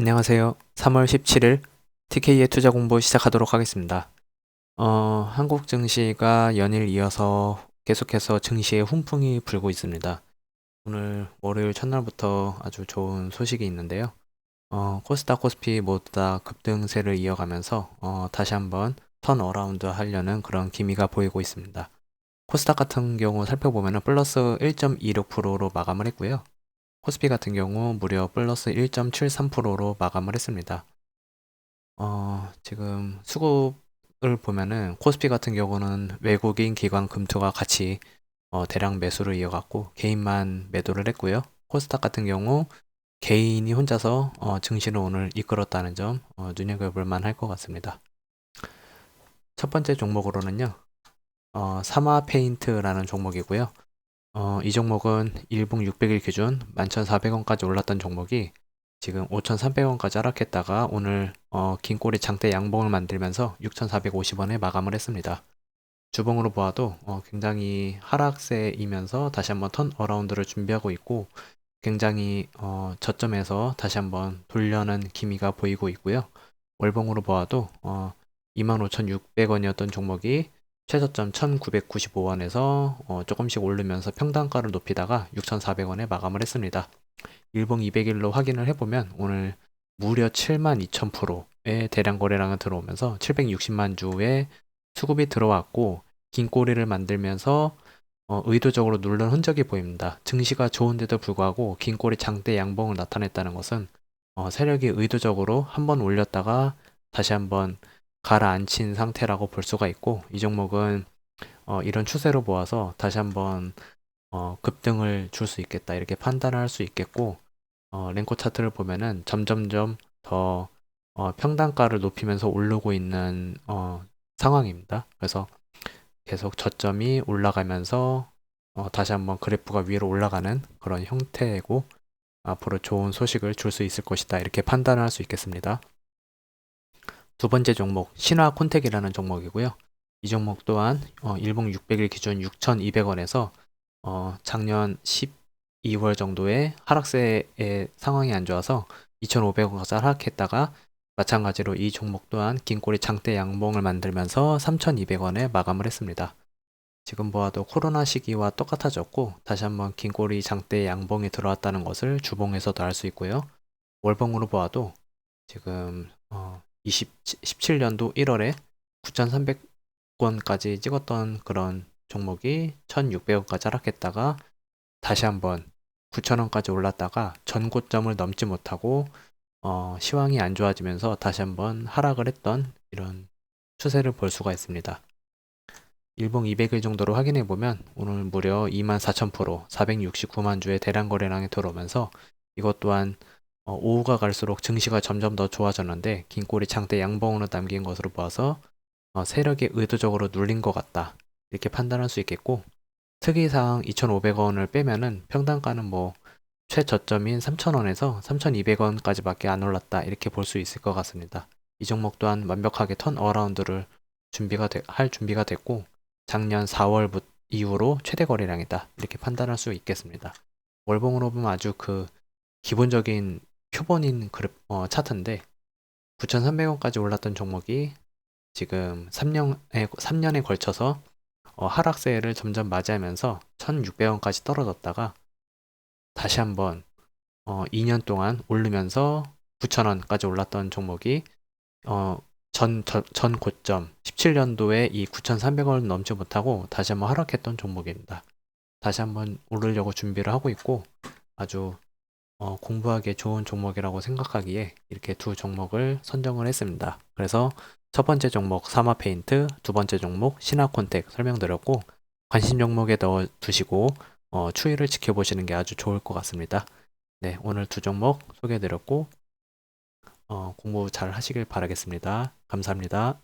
안녕하세요. 3월 17일 TK의 투자 공부 시작하도록 하겠습니다. 어, 한국 증시가 연일 이어서 계속해서 증시에 훈풍이 불고 있습니다. 오늘 월요일 첫날부터 아주 좋은 소식이 있는데요. 어, 코스닥, 코스피 모두 다 급등세를 이어가면서 어, 다시 한번 턴 어라운드 하려는 그런 기미가 보이고 있습니다. 코스닥 같은 경우 살펴보면 플러스 1.26%로 마감을 했고요. 코스피 같은 경우 무려 플러스 1.73%로 마감을 했습니다. 어, 지금 수급을 보면은 코스피 같은 경우는 외국인 기관 금투가 같이 어, 대량 매수를 이어갔고 개인만 매도를 했고요. 코스닥 같은 경우 개인이 혼자서 어, 증시를 오늘 이끌었다는 점 어, 눈여겨볼 만할 것 같습니다. 첫 번째 종목으로는요. 어, 사마 페인트라는 종목이고요. 어, 이 종목은 일봉 600일 기준 11,400원까지 올랐던 종목이 지금 5,300원까지 하락했다가 오늘 어, 긴 꼬리 장대 양봉을 만들면서 6,450원에 마감을 했습니다. 주봉으로 보아도 어, 굉장히 하락세이면서 다시 한번 턴 어라운드를 준비하고 있고 굉장히 어, 저점에서 다시 한번 돌려는 기미가 보이고 있고요. 월봉으로 보아도 어, 25,600원이었던 종목이 최저점 1995원에서 어, 조금씩 오르면서 평단가를 높이다가 6,400원에 마감을 했습니다. 일봉 200일로 확인을 해보면 오늘 무려 72,000%의 대량 거래량을 들어오면서 760만 주의 수급이 들어왔고 긴 꼬리를 만들면서 어, 의도적으로 누른 흔적이 보입니다. 증시가 좋은데도 불구하고 긴 꼬리 장대 양봉을 나타냈다는 것은 어, 세력이 의도적으로 한번 올렸다가 다시 한번 가라앉힌 상태라고 볼 수가 있고 이 종목은 어, 이런 추세로 보아서 다시 한번 어, 급등을 줄 수 있겠다 이렇게 판단을 할 수 있겠고 어, 랭코 차트를 보면은 점점점 더 어, 평단가를 높이면서 오르고 있는 어, 상황입니다. 그래서 계속 저점이 올라가면서 어, 다시 한번 그래프가 위로 올라가는 그런 형태고 앞으로 좋은 소식을 줄 수 있을 것이다 이렇게 판단을 할 수 있겠습니다. 두 번째 종목 신화 콘텍이라는 종목이고요. 이 종목 또한 어, 일봉 600일 기준 6,200원에서 어, 작년 12월 정도에 하락세의 상황이 안 좋아서 2,500원까지 하락했다가 마찬가지로 이 종목 또한 긴 꼬리 장대 양봉을 만들면서 3,200원에 마감을 했습니다. 지금 보아도 코로나 시기와 똑같아졌고 다시 한번 긴 꼬리 장대 양봉이 들어왔다는 것을 주봉에서도 알 수 있고요. 월봉으로 보아도 지금 어, 20, 17년도 1월에 9,300원까지 찍었던 그런 종목이 1,600원까지 하락했다가 다시 한번 9,000원까지 올랐다가 전고점을 넘지 못하고 어, 시황이 안 좋아지면서 다시 한번 하락을 했던 이런 추세를 볼 수가 있습니다. 일봉 200일 정도로 확인해 보면 오늘 무려 24,000% 469만 주의 대량 거래량이 들어오면서 이것 또한 어, 오후가 갈수록 증시가 점점 더 좋아졌는데 긴 꼬리 장대 양봉으로 남긴 것으로 보아서 어, 세력이 의도적으로 눌린 것 같다 이렇게 판단할 수 있겠고 특이사항 2,500원을 빼면은 평단가는 뭐 최저점인 3,000원에서 3,200원까지밖에 안 올랐다 이렇게 볼 수 있을 것 같습니다. 이 종목 또한 완벽하게 턴 어라운드를 준비가 되, 할 준비가 됐고 작년 4월 이후로 최대 거래량이다 이렇게 판단할 수 있겠습니다. 월봉으로 보면 아주 그 기본적인 표본인 그룹 어, 차트인데 9,300원까지 올랐던 종목이 지금 3년에 3년에 걸쳐서 어, 하락세를 점점 맞이하면서 1,600원까지 떨어졌다가 다시 한번 어, 2년 동안 오르면서 9,000원까지 올랐던 종목이 어, 전, 전, 전 고점 17년도에 이 9,300원을 넘지 못하고 다시 한번 하락했던 종목입니다. 다시 한번 오르려고 준비를 하고 있고 아주 어, 공부하기에 좋은 종목이라고 생각하기에 이렇게 두 종목을 선정을 했습니다. 그래서 첫 번째 종목 사마 페인트, 두 번째 종목 신화콘텍 설명드렸고 관심 종목에 넣어 두시고 어, 추이를 지켜보시는 게 아주 좋을 것 같습니다. 네, 오늘 두 종목 소개해드렸고 어, 공부 잘 하시길 바라겠습니다. 감사합니다.